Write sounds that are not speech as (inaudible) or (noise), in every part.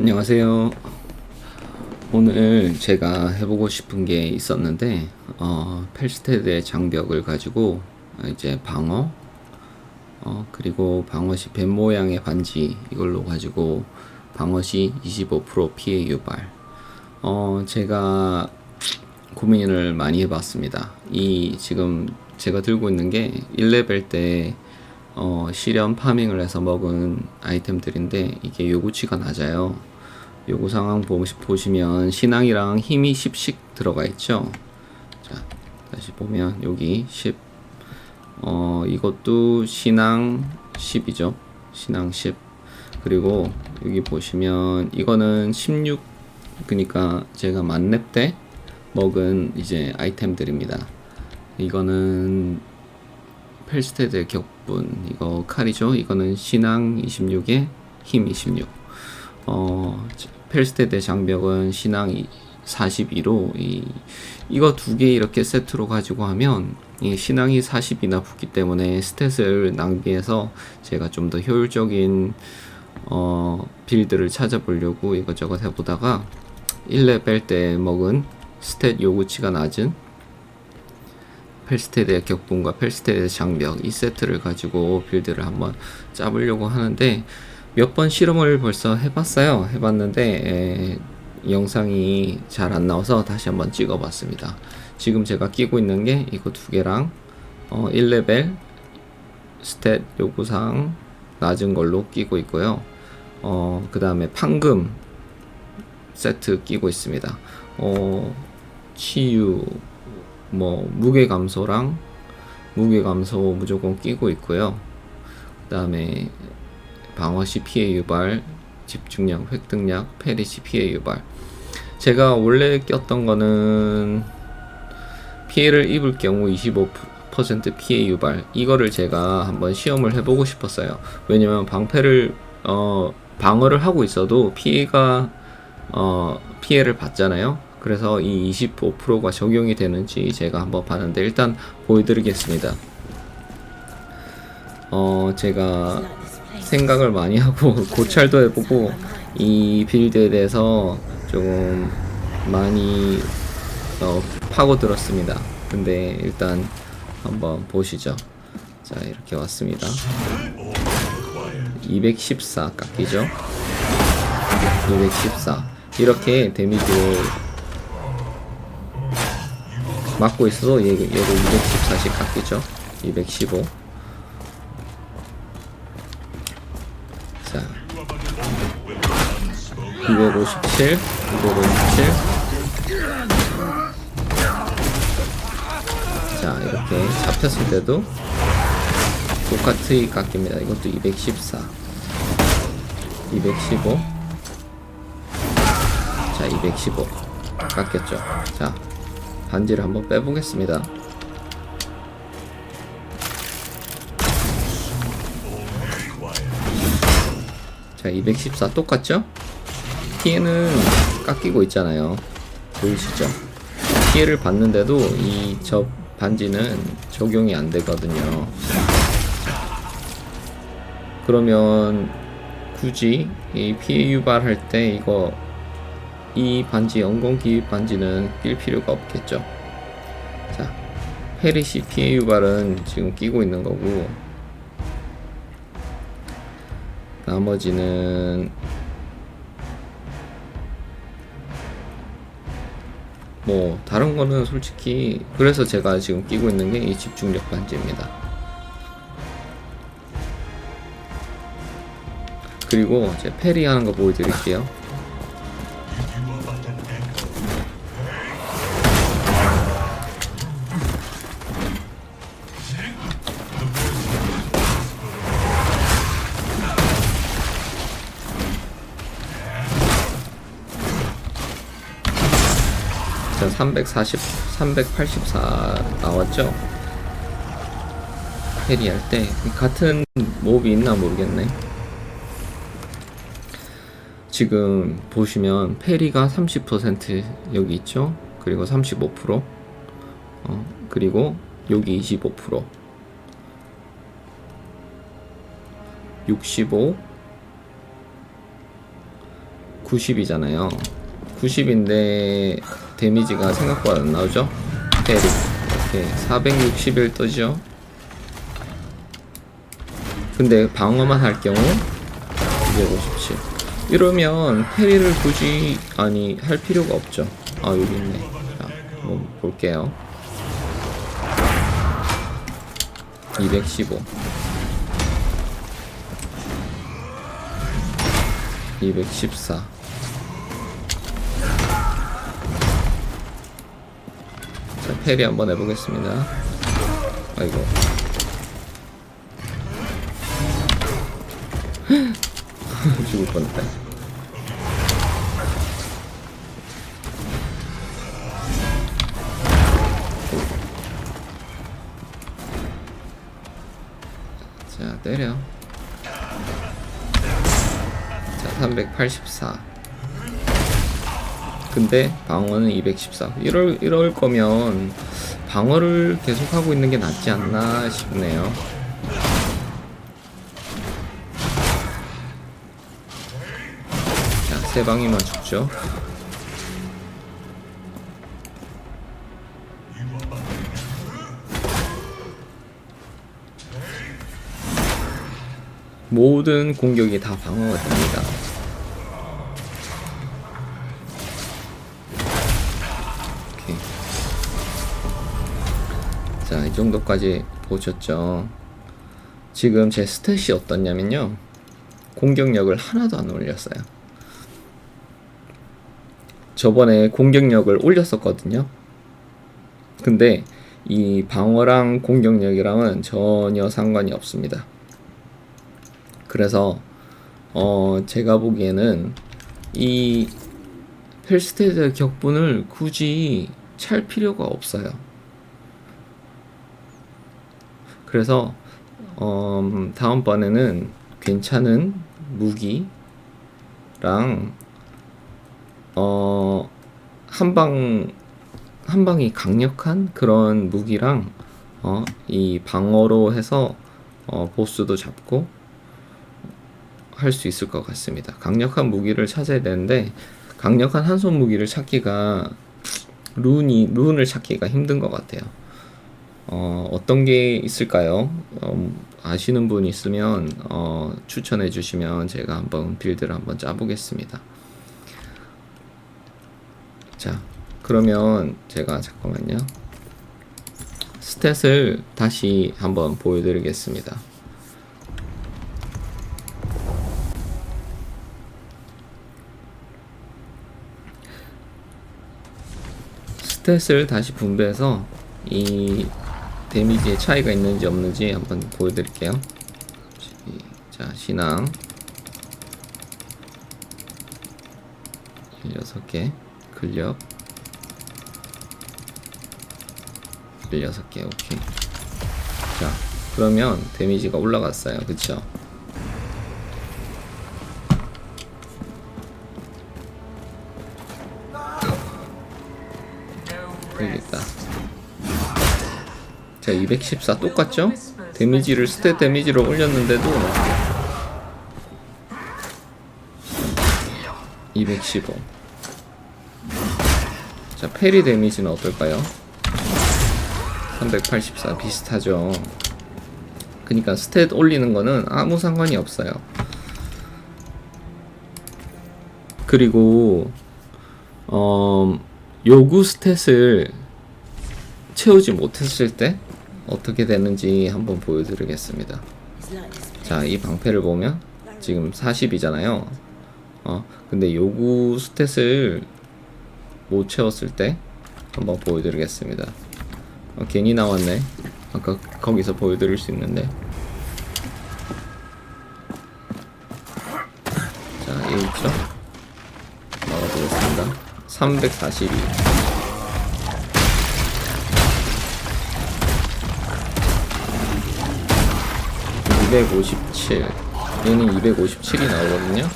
안녕하세요. 오늘 제가 해보고 싶은 게 있었는데, 어, 펠스테드의 장벽을 가지고 이제 방어, 어, 그리고 방어시 뱀 모양의 반지 이걸로 가지고 방어시 25% 피해 유발. 어, 제가 고민을 많이 해봤습니다. 이 지금 제가 들고 있는 게 1레벨 때 어, 실현 파밍을 해서 먹은 아이템들인데 이게 요구치가 낮아요. 요구 상황 보시, 보시면 신앙이랑 힘이 10씩 들어가 있죠. 자, 다시 보면 여기 10. 어, 이것도 신앙 10이죠. 신앙 10. 그리고 여기 보시면 이거는 16 그러니까 제가 만렙 때 먹은 이제 아이템들입니다. 이거는 펠스테드 격 분 이거 칼이죠. 이거는 신앙 26에 힘 26. 어 펠스테드 장벽은 신앙 42로 이 이거 두 개 이렇게 세트로 가지고 하면 이 신앙이 40이나 붙기 때문에 스탯을 낭비해서 제가 좀 더 효율적인 어 빌드를 찾아보려고 이것저것 해보다가 1레벨 때 먹은 스탯 요구치가 낮은 펠스테드의 격분과 펠스테드의 장벽 이 세트를 가지고 빌드를 한번 짜보려고 하는데 몇 번 실험을 벌써 해봤어요. 해봤는데 에, 영상이 잘 안 나와서 다시 한번 찍어봤습니다. 지금 제가 끼고 있는 게 이거 두 개랑 어, 1레벨 스탯 요구사항 낮은 걸로 끼고 있고요. 어, 그 다음에 판금 세트 끼고 있습니다. 어, 치유 뭐 무게 감소랑 무게 감소 무조건 끼고 있고요. 그 다음에 방어시 피해 유발, 집중력 획득력, 페리시 피해 유발. 제가 원래 꼈던 거는 피해를 입을 경우 25% 피해 유발. 이거를 제가 한번 시험을 해보고 싶었어요. 왜냐면 방패를 어 방어를 하고 있어도 피해가 어 피해를 받잖아요. 그래서 이 25%가 적용이 되는지 제가 한번 봤는데 일단 보여드리겠습니다. 어, 제가 생각을 많이 하고 (laughs) 고찰도 해보고 이 빌드에 대해서 조금 많이 어, 파고들었습니다. 근데 일단 한번 보시죠. 자, 이렇게 왔습니다. 214 깎이죠? 214 이렇게 데미지를 맞고 있어도 얘, 얘도 214씩 깎이죠 215 자, 257, 257. 자, 이렇게 잡혔을 때도 똑같이 깎입니다. 이것도 214, 215. 자, 215. 깎였죠. 자, 반지를 한번 빼보겠습니다. 자, 214 똑같죠? 피해는 깎이고 있잖아요. 보이시죠? 피해를 받는데도 이 저 반지는 적용이 안 되거든요. 그러면 굳이 이 피해 유발할 때 이거 이 반지 기입 반지는 낄 필요가 없겠죠. 자, 페리시 피해 유발은 지금 끼고 있는 거고 나머지는 뭐 다른 거는 솔직히 그래서 제가 지금 끼고 있는 게 이 집중력 반지입니다. 그리고 제 페리 하는 거 보여드릴게요. 자, 340, 384 나왔죠? 캐리할 때 같은 몹이 있나 모르겠네. 지금 보시면 페리가 30% 여기 있죠? 그리고 35% 어, 그리고 여기 25% 65 90이잖아요. 90인데 데미지가 생각보다 안 나오죠? 페리. 이렇게 461 뜨죠? 근데 방어만 할 경우 257. 이러면 페리를 굳이 아니 할 필요가 없죠. 아 여기 있네. 자, 한번 볼게요. 215. 214. 자, 페리 한번 해보겠습니다. 아이고. (laughs) 죽을 뻔했다. 자, 때려. 자, 384. 근데 방어는 214. 이럴 이럴 거면 방어를 계속 하고 있는 게 낫지 않나 싶네요. 자, 세 방이만 죽죠. 모든 공격이 다 방어가 됩니다. 정도까지 보셨죠? 지금 제 스탯이 어떻냐면요. 공격력을 하나도 안 올렸어요. 저번에 공격력을 올렸었거든요. 근데 이 방어랑 공격력이랑은 전혀 상관이 없습니다. 그래서 어 제가 보기에는 이 펠스테드 격분을 굳이 찰 필요가 없어요. 그래서 어 다음번에는 괜찮은 무기랑 어 한방 한방이 강력한 그런 무기랑 어 이 방어로 해서 어 보스도 잡고 할 수 있을 것 같습니다. 강력한 무기를 찾아야 되는데 강력한 한 손 무기를 찾기가 룬이 룬을 찾기가 힘든 것 같아요. 어, 어떤 게 있을까요? 어, 아시는 분 있으면 어, 추천해 주시면 제가 한번 빌드를 한번 짜보겠습니다. 자, 그러면 제가 잠깐만요. 스탯을 다시 한번 보여드리겠습니다. 스탯을 다시 분배해서 이 데미지의 차이가 있는지 없는지 한번 보여드릴게요. 시- 자, 신앙 16개, 근력 16개, 오케이. 자, 그러면 데미지가 올라갔어요. 그쵸? 여기 있다. 자, 214 똑같죠? 데미지를 스탯 데미지를 올렸는데도 215. 자, 페리 데미지는 어떨까요? 384 비슷하죠. 그니까 스탯 올리는 거는 아무 상관이 없어요. 그리고 어, 요구 스탯을 채우지 못했을 때 어떻게 되는지 한번 보여드리겠습니다. 자, 이 방패를 보면 지금 40이잖아요. 어, 근데 요구 스탯을 못 채웠을 때 한번 보여드리겠습니다. 어, 괜히 나왔네. 아까 거기서 보여드릴 수 있는데. 자, 여기 있죠? 나가보겠습니다. 342. 257. 얘는 257이 나오거든요.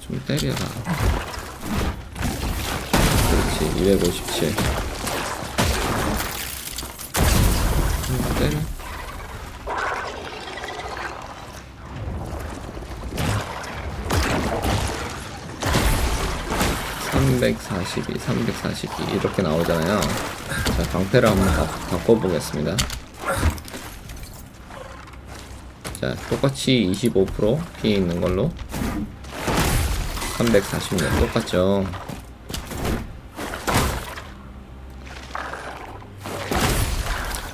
좀 때려라. 그렇지, 257. 음, 때려. 342, 342 이렇게 나오잖아요. 자, 방패를 한번 바, 바꿔보겠습니다. 자, 똑같이 25% 피해 있는 걸로 346 똑같죠.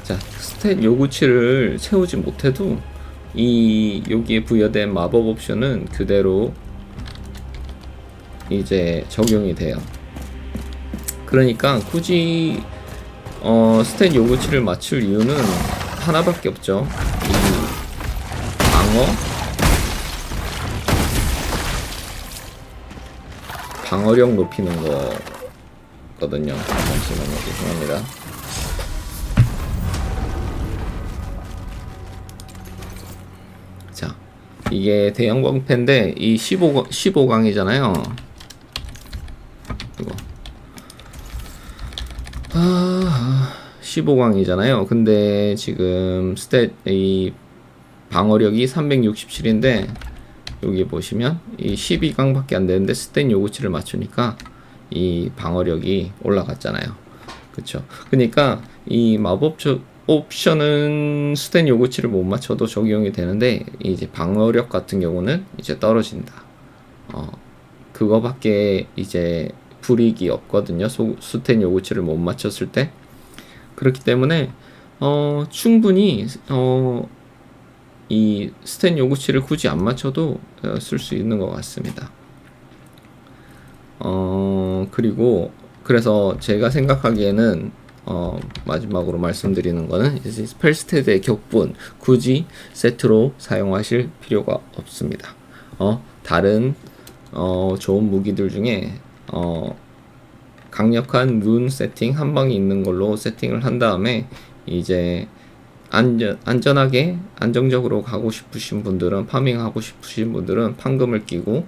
자, 스탯 요구치를 채우지 못해도 이 여기에 부여된 마법 옵션은 그대로 이제 적용이 돼요. 그러니까 굳이 어, 스탯 요구치를 맞출 이유는 하나밖에 없죠. 이 방어 방어력 높이는 거거든요. 잠시만요. 죄송합니다. 자, 이게 대형 방패인데 이 15, 15강이잖아요. 이거. 아, 15강이잖아요. 근데 지금 스탯 이 방어력이 367인데 여기 보시면 이 12강밖에 안 되는데 스탯 요구치를 맞추니까 이 방어력이 올라갔잖아요. 그쵸? 그러니까 이 마법 저, 옵션은 스탯 요구치를 못 맞춰도 적용이 되는데 이제 방어력 같은 경우는 이제 떨어진다. 어, 그거밖에 이제 불이익이 없거든요. 소, 스탯 요구치를 못 맞췄을 때. 그렇기 때문에 어, 충분히 어, 이 스탠 요구치를 굳이 안 맞춰도 어, 쓸수 있는 것 같습니다. 어, 그리고 그래서 제가 생각하기에는 어, 마지막으로 말씀드리는 거는 이제 스펠스테드의 격분 굳이 세트로 사용하실 필요가 없습니다. 어, 다른 어, 좋은 무기들 중에 어, 강력한 룬 세팅 한 방이 있는 걸로 세팅을 한 다음에 이제 안전, 안전하게 안정적으로 가고 싶으신 분들은 파밍하고 싶으신 분들은 판금을 끼고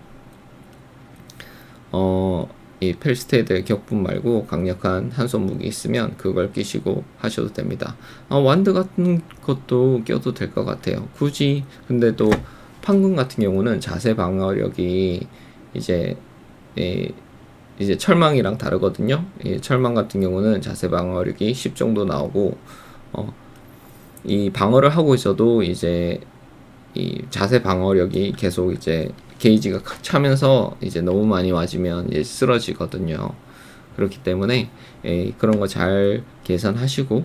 어, 이 펠스테드의 격분 말고 강력한 한손 무기 있으면 그걸 끼시고 하셔도 됩니다. 어, 완드 같은 것도 껴도 될 것 같아요. 굳이 근데 또 판금 같은 경우는 자세 방어력이 이제 예, 이제 철망이랑 다르거든요. 예, 철망 같은 경우는 자세 방어력이 10 정도 나오고 어, 이 방어를 하고 있어도 이제 이 자세 방어력이 계속 이제 게이지가 차면서 이제 너무 많이 맞으면 이제 쓰러지거든요. 그렇기 때문에 에, 그런 거 잘 계산하시고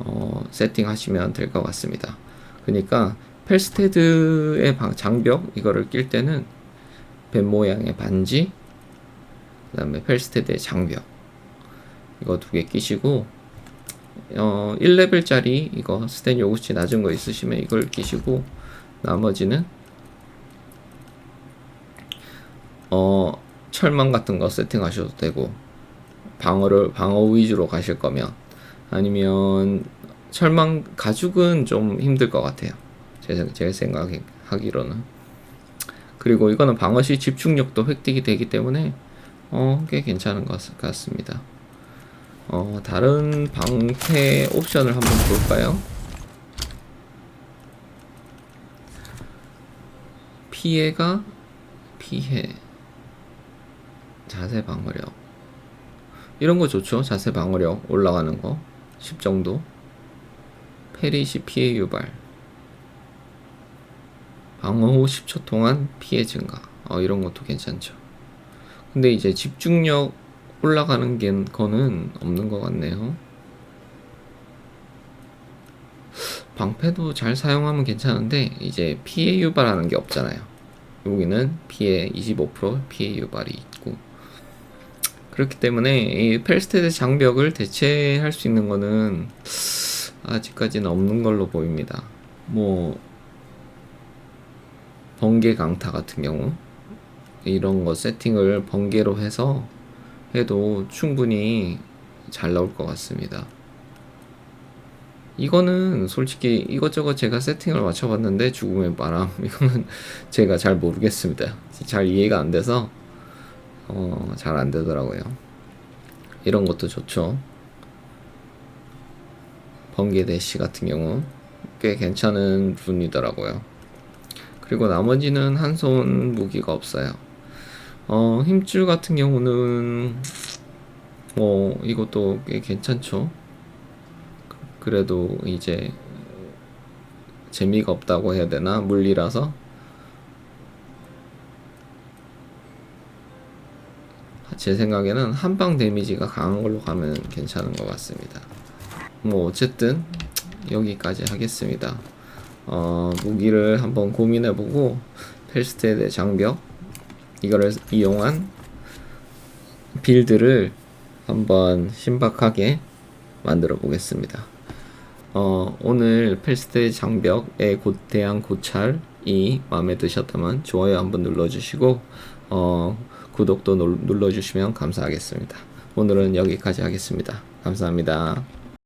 어, 세팅하시면 될 것 같습니다. 그러니까 펠스테드의 장벽 이거를 낄 때는 뱀 모양의 반지 그 다음에 펠스테드의 장벽 이거 두 개 끼시고 어, 1레벨짜리 이거 스탠 요구치 낮은 거 있으시면 이걸 끼시고 나머지는 어, 철망 같은 거 세팅하셔도 되고 방어를 방어 위주로 가실 거면 아니면 철망 가죽은 좀 힘들 것 같아요. 제, 제 생각하기로는 그리고 이거는 방어 시 집중력도 획득이 되기 때문에 어, 꽤 괜찮은 것 같습니다. 어, 다른 방패 옵션을 한번 볼까요? 피해가 피해. 자세 방어력. 이런 거 좋죠? 자세 방어력 올라가는 거. 10 정도. 페리시 피해 유발. 방어 후 10초 동안 피해 증가. 어, 이런 것도 괜찮죠 근데 이제 집중력 올라가는 게 거는 없는 것 같네요. 방패도 잘 사용하면 괜찮은데 이제 피해 유발하는 게 없잖아요. 여기는 피해 25% 피해 유발이 있고 그렇기 때문에 이 펠스테드 장벽을 대체할 수 있는 거는 아직까지는 없는 걸로 보입니다. 뭐 번개 강타 같은 경우 이런 거 세팅을 번개로 해서 해도 충분히 잘 나올 것 같습니다. 이거는 솔직히 이것저것 제가 세팅을 맞춰봤는데 죽음의 바람 (laughs) 이거는 제가 잘 모르겠습니다. 잘 이해가 안 돼서 어, 잘 안 되더라고요. 이런 것도 좋죠. 번개 대시 같은 경우 꽤 괜찮은 분이더라고요. 그리고 나머지는 한 손 무기가 없어요. 어, 힘줄 같은 경우는 뭐 이것도 꽤 괜찮죠. 그래도 이제 재미가 없다고 해야 되나 물리라서 제 생각에는 한방 데미지가 강한 걸로 가면 괜찮은 것 같습니다. 뭐 어쨌든 여기까지 하겠습니다. 어, 무기를 한번 고민해보고 펠스테드 장벽 이거를 이용한 빌드를 한번 신박하게 만들어 보겠습니다. 어, 오늘 펠스테드 장벽에 곧 대한 고찰이 마음에 드셨다면 좋아요 한번 눌러주시고 어, 구독도 눌- 눌러주시면 감사하겠습니다. 오늘은 여기까지 하겠습니다. 감사합니다.